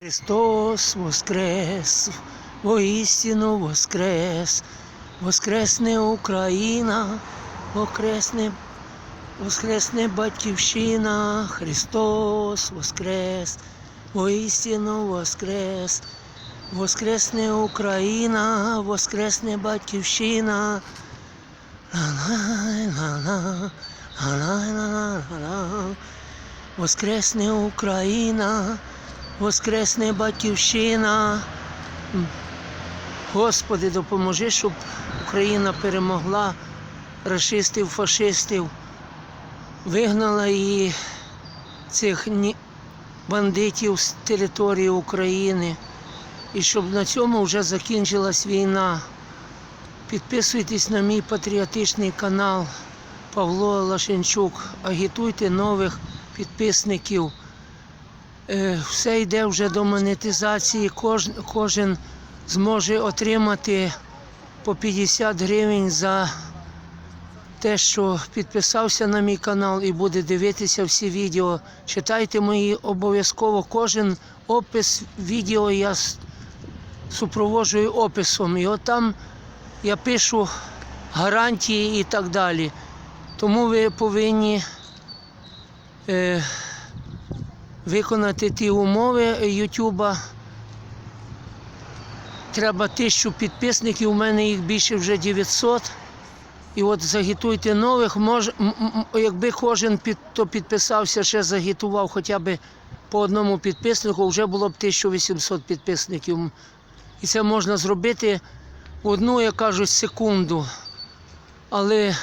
Христос воскрес, воістину воскрес, воскресне Україна, воскресне, воскресне Батьківщина, Христос воскрес, воістину воскрес, воскресне Україна, воскресне Батьківщина. Воскресне Україна, Воскресне Батьківщина. Господи, допоможи, щоб Україна перемогла расистів, фашистів, вигнала її цих бандитів з території України. І щоб на цьому вже закінчилась війна. Підписуйтесь на мій патріотичний канал Павло Лашенчук. Агітуйте нових підписників. Е, Все йде вже до монетизації. Кож, кожен зможе отримати по 50 гривень за те, що підписався на мій канал і буде дивитися всі відео. Читайте мої обов'язково. Кожен опис відео я супроводжую описом. І от там я пишу гарантії і так далі. Тому ви повинні е, виконати ті умови Ютуба. Треба тисячу підписників, у мене їх більше вже 900. І от загітуйте нових. Мож, якби кожен під, хто підписався, ще загітував хоча б по одному підписнику, вже було б 1800 підписників. І це можна зробити в одну, як кажуть, секунду. Але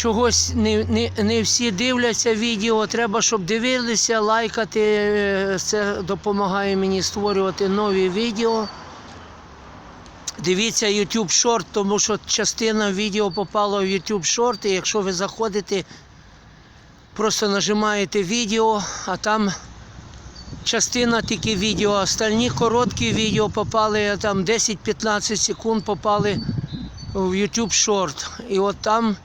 чогось не, не, не всі дивляться відео. Треба, щоб дивилися, лайкати. Це допомагає мені створювати нові відео. Дивіться YouTube Short, тому що частина відео попала в YouTube Short, і якщо ви заходите, просто нажимаєте відео, а там частина тільки відео, а остальні короткі відео попали, там 10-15 секунд попали в YouTube Short. І от там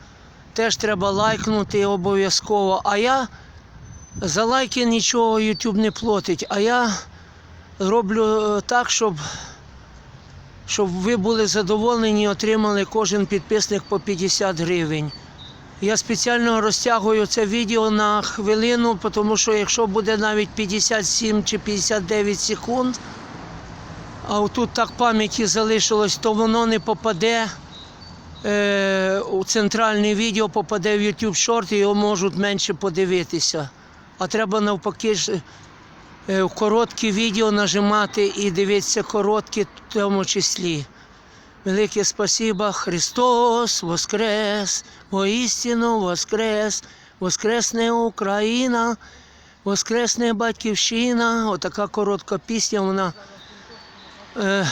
теж треба лайкнути обов'язково. А я за лайки нічого YouTube не платить. А я роблю е, так, щоб, щоб ви були задоволені і отримали кожен підписник по 50 гривень. Я спеціально розтягую це відео на хвилину, тому що якщо буде навіть 57 чи 59 секунд, а отут так пам'яті залишилось, то воно не попаде у центральне відео, попаде в YouTube Short і його можуть менше подивитися. А треба навпаки ж е, в короткі відео нажимати і дивитися короткі в тому числі. Велике спасибо, Христос Воскрес, воістину Воскрес, Воскресне Україна, Воскресне Батьківщина. Отака коротка пісня, вона е,